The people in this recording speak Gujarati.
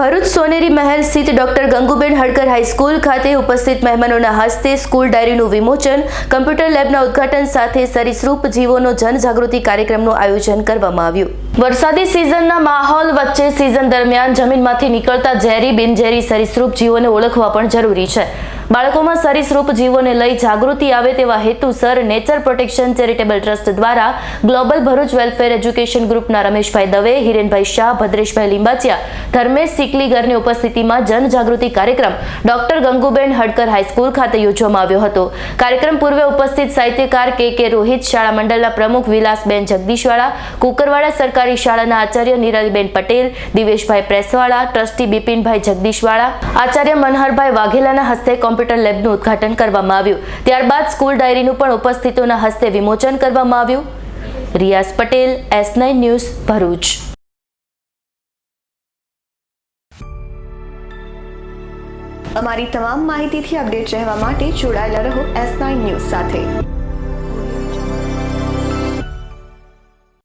ભરૂચ સોનેરી મહેલ સ્થિત ડોક્ટર ગંગુબેન હડકર હાઈસ્કૂલ ખાતે ઉપસ્થિત મહેમાનોના હસ્તે સ્કૂલ ડાયરીનું વિમોચન, કમ્પ્યુટર લેબના ઉદ્ઘાટન સાથે સરીસૃપ જીવોનો જનજાગૃતિ કાર્યક્રમનું આયોજન કરવામાં આવ્યું. વરસાદી સિઝનના માહોલ વચ્ચે સિઝન દરમિયાન જમીનમાંથી નીકળતા ઝેરી, બિનઝેરી, સરીસૃપ જીવોને ઓળખવા પણ જરૂરી છે. બાળકોમાં સરીસૃપ જીવોને લઈ જાગૃતિ આવે તેવા હેતુસર નેચર પ્રોટેક્શન ચેરિટેબલ ટ્રસ્ટ દ્વારા ગ્લોબલ ભરૂચ વેલફેર એજ્યુકેશન ગ્રુપના રમેશભાઈ દવે, હિરેનભાઈ શાહ, ભદ્રેશભાઈ લીંબાચિયા, ધર્મેશ સિકલીગરની ઉપસ્થિતિમાં જનજાગૃતિ કાર્યક્રમ ડોક્ટર ગંગુબેન હડકર હાઈસ્કૂલ ખાતે યોજવામાં આવ્યો હતો. કાર્યક્રમ પૂર્વે ઉપસ્થિત સાહિત્યકાર કે કે રોહિત શાળા મંડળના પ્રમુખ વિલાસબેન જગદીશવાળા, કુકરવાડા સરકારી શાળાના આચાર્ય નિરલબેન પટેલ, દિવેશભાઈ પ્રેસવાળા, ટ્રસ્ટી બિપિનભાઈ જગદીશવાળા, આચાર્ય મનહરભાઈ વાઘેલાના હસ્તે કોમ્પ્યુટર લેબનું ઉદ્ઘાટન કરવામાં આવ્યું. ત્યારબાદ સ્કૂલ ડાયરીનું પણ ઉપસ્થિતોના હસ્તે વિમોચન કરવામાં આવ્યું. Riyaz Patel, S nine news, Bharuch. અમારી તમામ માહિતીથી અપડેટ રહેવા માટે જોડાયેલા રહો એસ નાઇન ન્યૂઝ સાથે.